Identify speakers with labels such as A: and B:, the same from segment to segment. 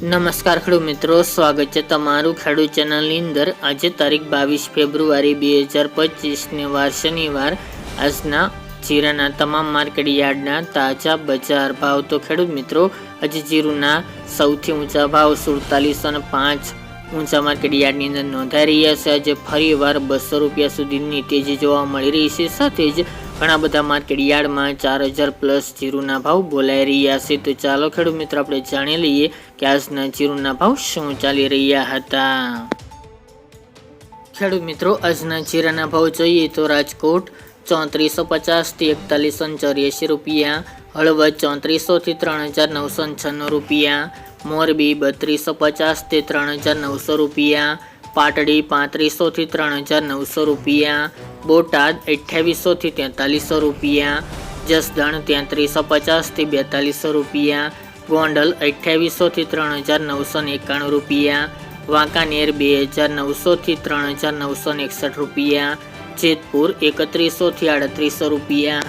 A: નમસ્કાર ખેડૂત મિત્રો, સ્વાગત છે તમારું ખેડૂત ચેનલની અંદર. આજે તારીખ બાવીસ ફેબ્રુઆરી બે હજાર પચીસને વાર શનિવાર. આજના જીરાના તમામ માર્કેટ યાર્ડના તાજા બજાર ભાવ. તો ખેડૂત મિત્રો, આજે જીરુના સૌથી ઊંચા ભાવ સુડતાલીસો અને પાંચ ઊંચા માર્કેટ યાર્ડની અંદર નોંધાઈ રહ્યા છે. આજે ફરીવાર બસો રૂપિયા સુધીની તેજી જોવા મળી રહી છે. સાથે જ ઘણા બધા માર્કેટ યાર્ડમાં ચાર હજાર પ્લસ જીરુના ભાવ બોલાઈ રહ્યા છે. તો ચાલો ખેડૂત મિત્રો, આપણે જાણી લઈએ કે આજના જીરુના ભાવ શું ચાલી રહ્યા હતા. ખેડૂત મિત્રો, આજના જીરાના ભાવ જોઈએ તો રાજકોટ ચોત્રીસો પચાસથી એકતાલીસો ચોર્યાસી રૂપિયા હળવદ ચોત્રીસોથી ત્રણ હજાર નવસો છન્નું રૂપિયા, મોરબી બત્રીસો પચાસથી ત્રણ હજાર નવસો રૂપિયા પાટડી પાંત્રીસોથી ત્રણ હજાર નવસો રૂપિયા, બોટાદ અઠ્યાવીસોથી તેતાલીસો રૂપિયા, જસદણ તેત્રીસો પચાસથી બેતાલીસો રૂપિયા, ગોંડલ અઠ્યાવીસોથી ત્રણ હજાર નવસો એકાણું રૂપિયા, વાંકાનેર બે હજાર નવસોથી ત્રણ હજાર નવસો એકસઠ રૂપિયા, જેતપુર એકત્રીસોથી આડત્રીસો રૂપિયા,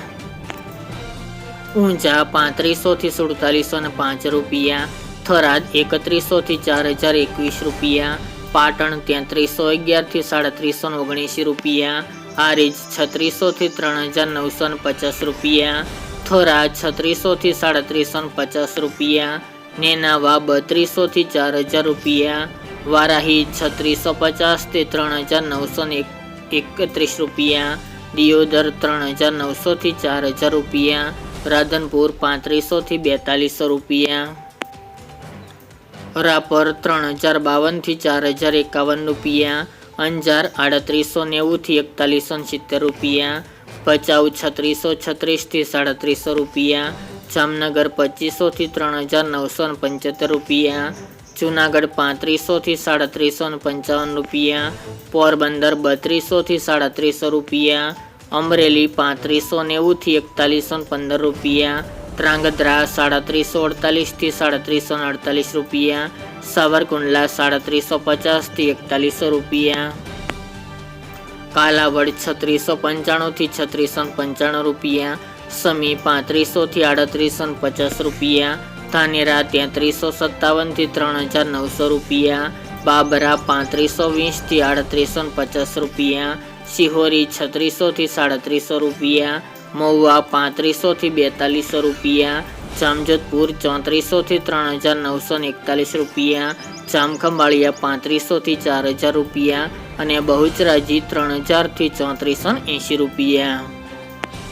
A: ઊંઝા પાંત્રીસોથી સુડતાલીસો ને પાંચ રૂપિયા, થરાદ એકત્રીસોથી ચાર હજાર એકવીસ રૂપિયા પાટણ તેત્રીસો અગિયારથી સાડત્રીસો ઓગણીસી રૂપિયા, હારીજ છત્રીસોથી ત્રણ હજાર નવસો ને પચાસ રૂપિયા થોરા છત્રીસોથી સાડત્રીસો પચાસ રૂપિયા, નેનાવા બત્રીસોથી ચાર હજાર રૂપિયા, વારાહી છત્રીસો પચાસથી ત્રણ હજાર નવસો એકત્રીસ રૂપિયા, દિયોદર ત્રણ હજાર નવસોથી ચાર હજાર રૂપિયા, રાધનપુર પાંત્રીસોથી બેતાલીસો રૂપિયા. રાપર ત્રણ હજાર બાવનથી ચાર હજાર એકાવન રૂપિયા, અંજાર આડત્રીસો નેવુંથી એકતાલીસો સિત્તેર રૂપિયા, ભચાઉ છત્રીસો છત્રીસથી સાડત્રીસો રૂપિયા, જામનગર પચીસોથી ત્રણ હજાર નવસો પંચોતેર રૂપિયા, જૂનાગઢ પાંત્રીસોથી સાડત્રીસો પંચાવન રૂપિયા, પોરબંદર બત્રીસોથી સાડત્રીસો રૂપિયા, અમરેલી પાંત્રીસો નેવુંથી એકતાલીસો પંદર રૂપિયા ત્રાંગધ્રા સાડત્રીસો અડતાલીસથી સાડત્રીસો અડતાલીસ રૂપિયા. સાવરકુંડલા સાડત્રીસો પચાસથી એકતાલીસો રૂપિયા. કાલાવડ છત્રીસો પંચાણુંથી છત્રીસો પંચાણું રૂપિયા. સમી પાંત્રીસોથી આડત્રીસો પચાસ રૂપિયા. ધાનેરા તેત્રીસો સત્તાવનથી ત્રણ હજાર નવસો રૂપિયા. બાબરા પાંત્રીસો વીસથી આડત્રીસો પચાસ રૂપિયા. સિહોરી છત્રીસોથી સાડત્રીસો રૂપિયા. મહુવા પાંત્રીસોથી બેતાલીસો રૂપિયા, જામજોધપુર ચોત્રીસોથી ત્રણ હજાર નવસો એકતાલીસ રૂપિયા, જામખંભાળિયા પાંત્રીસોથી ચાર હજાર રૂપિયા અને બહુચરાજી ત્રણ હજારથી ચોત્રીસો એંશી રૂપિયા.